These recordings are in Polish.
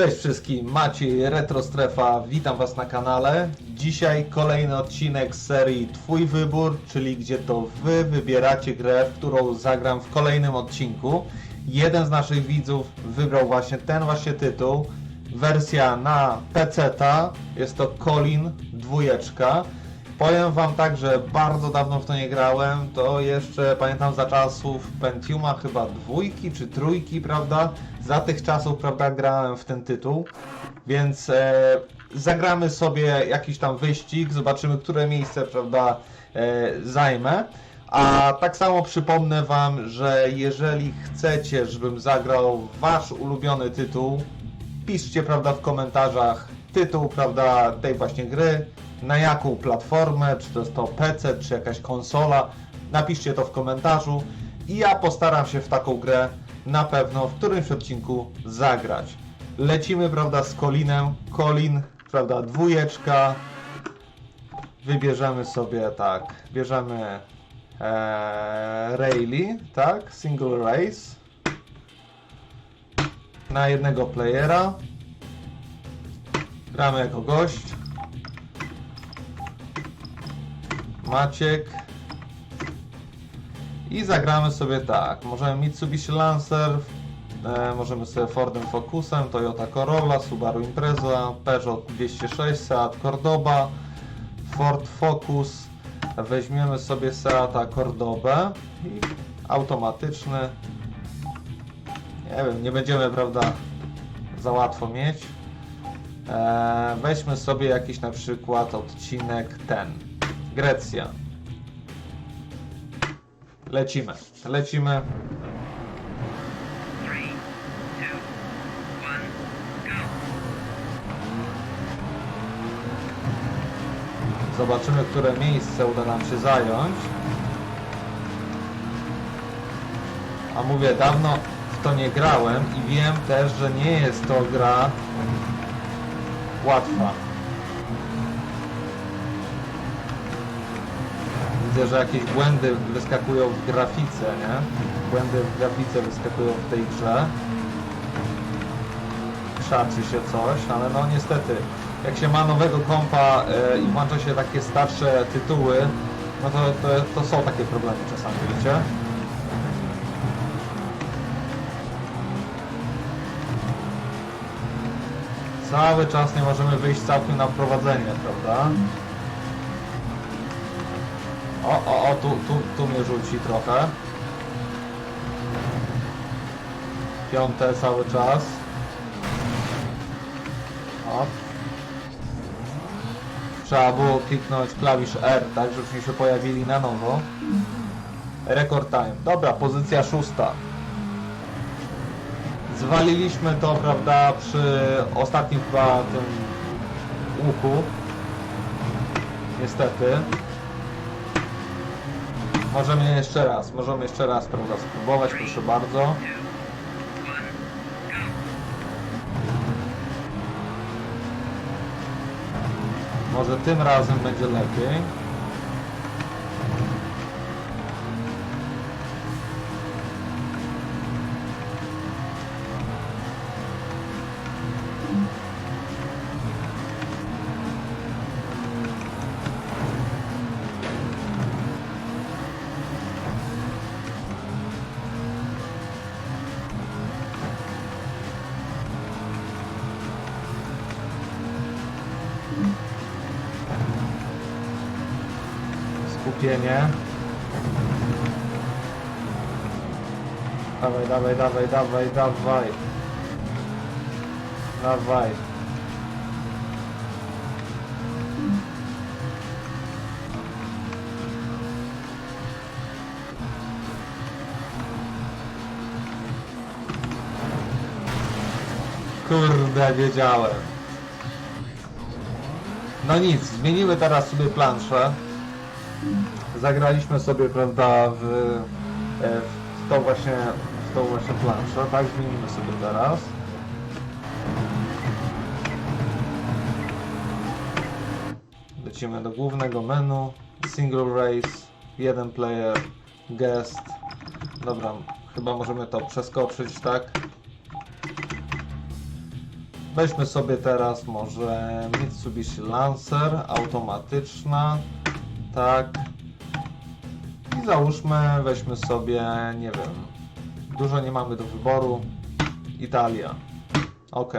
Cześć wszystkim, Maciej, Retro Strefa, witam Was na kanale. Dzisiaj kolejny odcinek serii Twój wybór, czyli gdzie to Wy wybieracie grę, w którą zagram w kolejnym odcinku. Jeden z naszych widzów wybrał właśnie ten właśnie tytuł. Wersja na PC-ta, jest to Colin dwójeczka. Powiem wam tak, że bardzo dawno w to nie grałem, to jeszcze pamiętam za czasów Pentiuma chyba dwójki czy trójki, prawda? Za tych czasów, prawda, grałem w ten tytuł, więc e, zagramy sobie jakiś tam wyścig, zobaczymy, które miejsce, prawda, e, zajmę. A tak samo przypomnę wam, że jeżeli chcecie, żebym zagrał wasz ulubiony tytuł, piszcie, prawda, w komentarzach tytuł, prawda, tej właśnie gry, na jaką platformę, czy to jest to PC, czy jakaś konsola. Napiszcie to w komentarzu i ja postaram się w taką grę na pewno w którymś odcinku zagrać. Lecimy, prawda, z Colinem. Colin, prawda, dwójeczka. Wybierzemy sobie, tak, bierzemy e, Rayleigh, tak, single race na jednego playera. Gramy jako gość. Maciek. I zagramy sobie tak. Możemy Mitsubishi Lancer, e, możemy sobie Fordem Focusem, Toyota Corolla, Subaru Impreza, Peugeot 206, Seat Cordoba, Ford Focus. Weźmiemy sobie Seata Cordobę i automatyczny. Nie wiem, nie będziemy, prawda, za łatwo mieć. Eee, weźmy sobie jakiś na przykład odcinek ten. Grecja. Lecimy. Lecimy. Zobaczymy, które miejsce uda nam się zająć. A mówię, dawno w to nie grałem i wiem też, że nie jest to gra łatwa. Widzę, że jakieś błędy wyskakują w grafice, nie? Błędy w grafice wyskakują w tej grze. Krzaczy się coś, ale no niestety, jak się ma nowego kompa e, i włącza się takie starsze tytuły, no to, to, to są takie problemy czasami, wiecie? Cały czas nie możemy wyjść całkiem na prowadzenie, prawda? Tu, tu, tu mnie rzuci trochę. Piąte cały czas. O. Trzeba było kliknąć klawisz R, tak, żebyśmy się pojawili na nowo. Record time. Dobra, pozycja szósta. Zwaliliśmy to, prawda, przy ostatnim chyba tym łuku. Niestety. Możemy jeszcze raz, możemy jeszcze raz, prawda, spróbować, proszę bardzo. Może tym razem będzie lepiej. Skupienie. Dawaj, dawaj, dawaj, dawaj, dawaj. Dawaj. Kurde, wiedziałem. No nic, zmienimy teraz sobie planszę zagraliśmy sobie, prawda, w, e, w tą właśnie, w tą właśnie planszę, tak, zmienimy sobie teraz. Lecimy do głównego menu, single race, jeden player, guest. Dobra, chyba możemy to przeskoczyć, tak? Weźmy sobie teraz może Mitsubishi Lancer, automatyczna, tak. I załóżmy, weźmy sobie, nie wiem, dużo nie mamy do wyboru, Italia. Ok.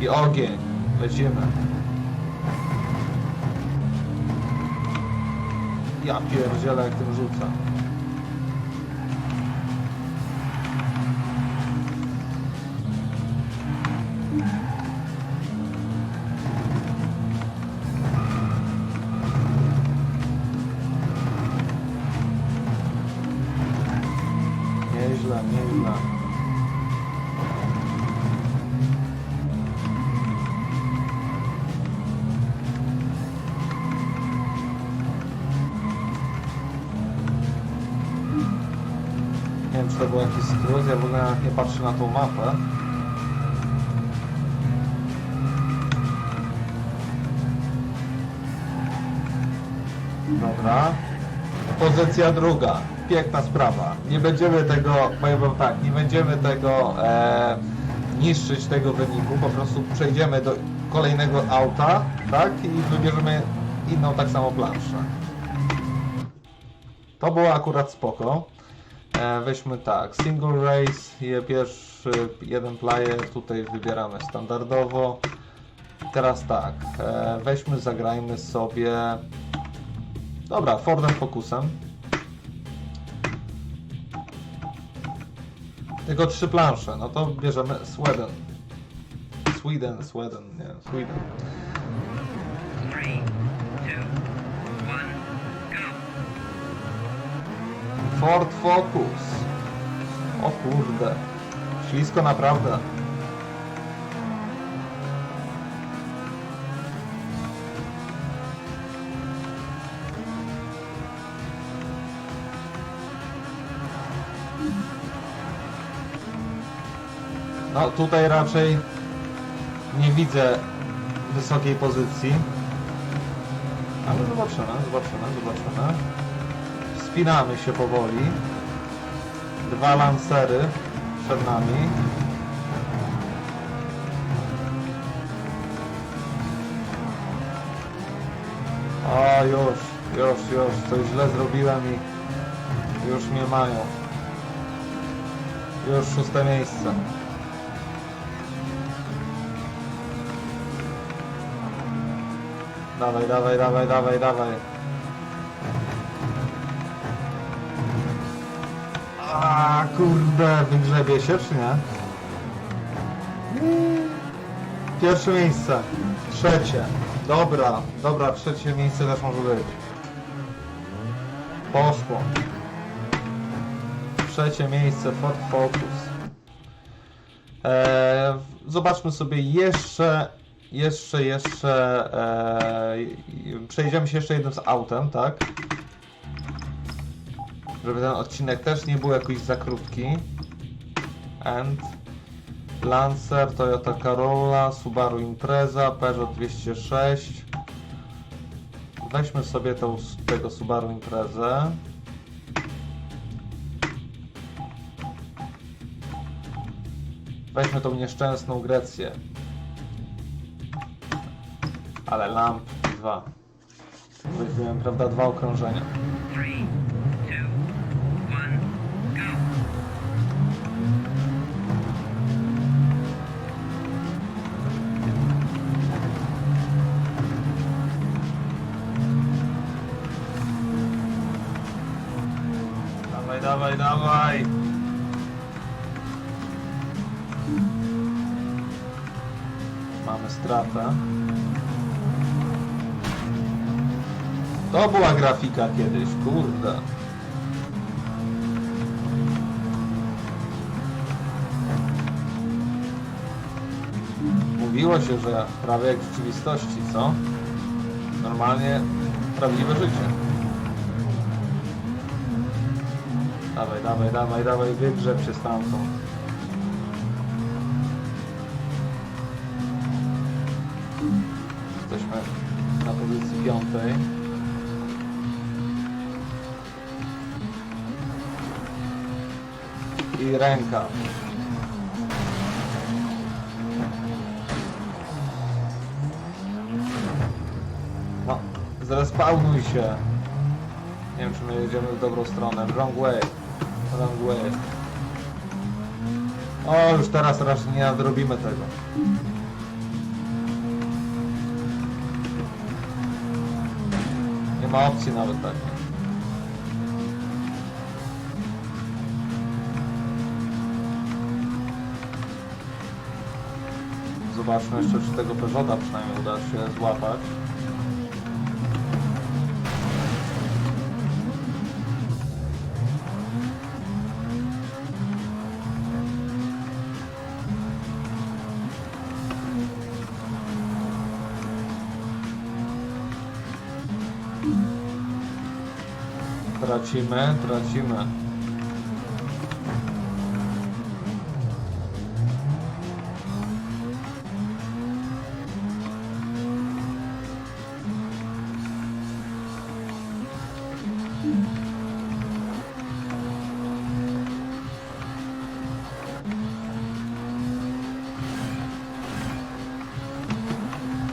I ogień, lecimy. Ja pierdzielę jak tym rzuca. Nie wiem, czy to był jakiś skrót, ja w ogóle nie patrzę na tą mapę. Dobra. Pozycja druga. Piękna sprawa. Nie będziemy tego, powiem wam tak, nie będziemy tego e, niszczyć tego wyniku, po prostu przejdziemy do kolejnego auta, tak? I wybierzemy inną tak samo planszę. To było akurat spoko. E, weźmy tak, single race, pierwszy jeden player, tutaj wybieramy standardowo. Teraz tak, e, weźmy, zagrajmy sobie, dobra, Fordem Focusem. Tylko trzy plansze, no to bierzemy Sweden. Sweden, Sweden, nie, Sweden. Ford Focus. O kurde. Ślisko naprawdę. No tutaj raczej nie widzę wysokiej pozycji. Ale zobaczymy, zobaczymy, zobaczymy. Wspinamy się powoli. Dwa lancery przed nami. O, już, już, już, coś źle zrobiłem i już mnie mają. Już szóste miejsce. Dawaj, dawaj, dawaj, dawaj, dawaj. A kurde, wygrzebie się czy nie? Pierwsze miejsce. Trzecie. Dobra, dobra, trzecie miejsce też może być. Poszło. Trzecie miejsce Ford Focus. Eee, zobaczmy sobie jeszcze, jeszcze, jeszcze. Eee, przejdziemy się jeszcze jednym z autem, tak? Żeby ten odcinek też nie był jakoś za krótki. And Lancer, Toyota Corolla, Subaru Impreza, Peugeot 206. Weźmy sobie tą, tego Subaru Imprezę. Weźmy tą nieszczęsną Grecję. Ale lamp dwa. Weźmiemy, prawda, dwa okrążenia. Dawaj, dawaj! Mamy stratę. To była grafika kiedyś, kurde. Mówiło się, że prawie jak w rzeczywistości, co? Normalnie prawdziwe życie. Dawaj, dawaj, dawaj, dawaj, wygrzeb się stamtąd. Jesteśmy na pozycji piątej. I ręka. No, zrespawnuj się. Nie wiem, czy my jedziemy w dobrą stronę. Wrong way. O, już teraz raczej nie nadrobimy tego. Nie ma opcji nawet takiej. Zobaczmy jeszcze, czy tego Peugeota przynajmniej uda się złapać. Tracimy, tracimy.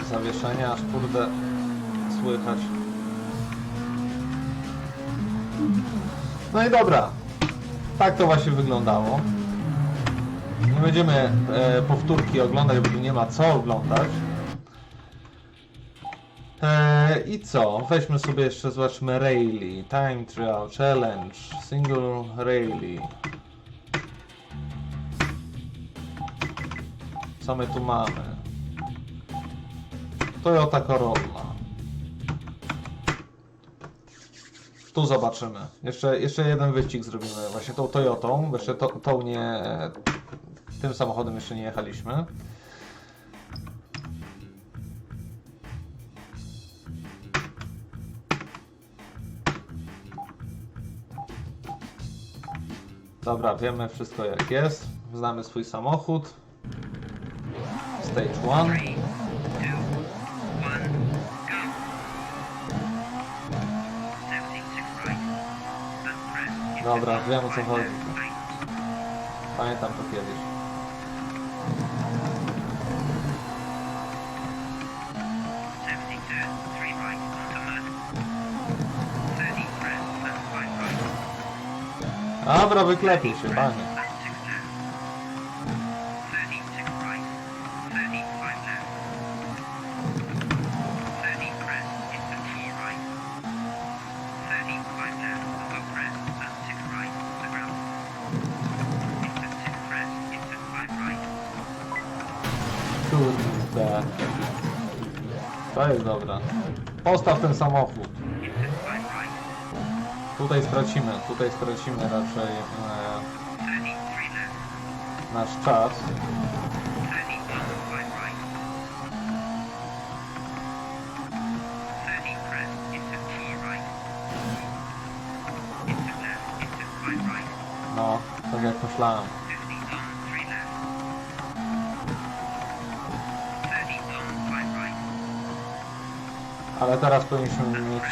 Zawieszenie aż kurde słychać. No i dobra. Tak to właśnie wyglądało. Nie będziemy e, powtórki oglądać, bo tu nie ma co oglądać. E, I co? Weźmy sobie jeszcze, zobaczmy Rayleigh. Time Trial Challenge. Single Rayleigh. Co my tu mamy? Toyota Corolla. Tu zobaczymy. Jeszcze, jeszcze jeden wyścig zrobimy właśnie tą Toyotą. Jeszcze to, tą nie. Tym samochodem jeszcze nie jechaliśmy. Dobra, wiemy wszystko jak jest. Znamy swój samochód. Stage 1. Dobra, wiem, o co chodzi. Pamiętam to kiedyś. Dobra, wyklepiej się, panie. Postaw ten samochód. Tutaj stracimy, tutaj stracimy raczej e, nasz czas. No, tak jak myślałem. Ale teraz powinniśmy mieć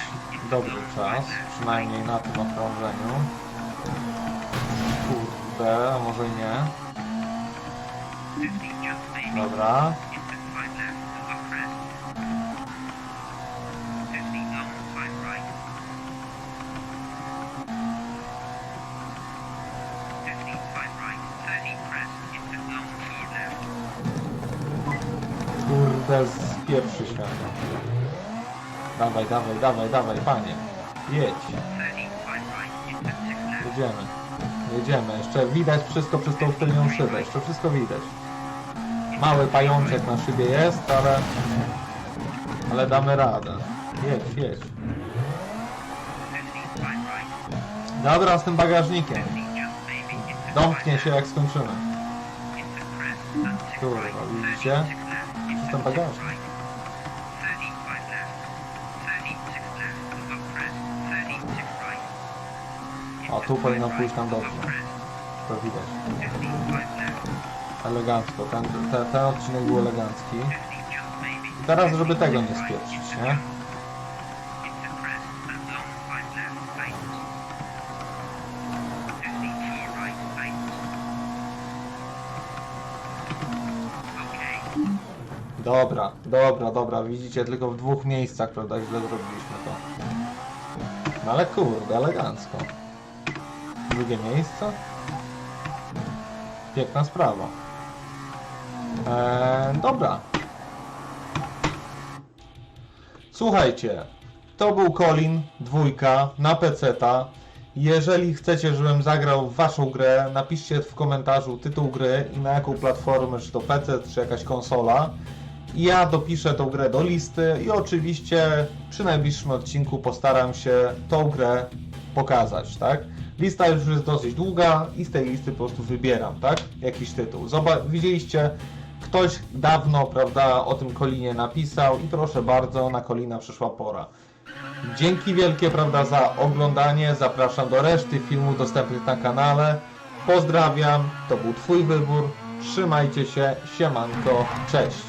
dobry czas, przynajmniej na tym okrążeniu. Kurde, a może nie. 50 jump maybe. Dobra. Into 5 left to go crest. 50 on 5 right. 50 5 right. 30 press into zone 4 left. Kurde, spieprzy się. Dawaj, dawaj, dawaj, dawaj, panie. Jedź. 30 5 right into 6 left. Jedziemy. Jedziemy. Jeszcze widać wszystko przez tą tylnią szybę. Jeszcze wszystko widać. Mały pajączek na szybie jest, ale... Ale damy radę. Jedź, jedź. 50 5 right. Dobra, z tym bagażnikiem. 50 jump maybe into 5 Domknie się jak skończymy. Into crest and 6 Kurwa, widzicie? 36 left. Into System 6 bagażnik. A tu powinno pójść tam dobrze, To widać. Elegancko. Ten, ten odcinek był elegancki. I teraz, żeby tego nie spieprzyć, nie? Dobra, dobra, dobra, widzicie, tylko w dwóch miejscach, prawda, tak źle zrobiliśmy to. No ale kurde, elegancko. Drugie miejsce? Piękna sprawa. Eee, dobra. Słuchajcie, to był Colin, dwójka, na peceta. Jeżeli chcecie, żebym zagrał waszą grę, napiszcie w komentarzu tytuł gry i na jaką platformę, czy to PC, czy jakaś konsola. Ja dopiszę tą grę do listy i oczywiście przy najbliższym odcinku postaram się tą grę pokazać, tak? Lista już jest dosyć długa i z tej listy po prostu wybieram, tak? Jakiś tytuł. Zobacz, widzieliście, ktoś dawno, prawda, o tym Kolinie napisał i proszę bardzo, na Kolina przyszła pora. Dzięki wielkie, prawda, za oglądanie. Zapraszam do reszty filmów dostępnych na kanale. Pozdrawiam, to był Twój wybór. Trzymajcie się, siemanko, cześć.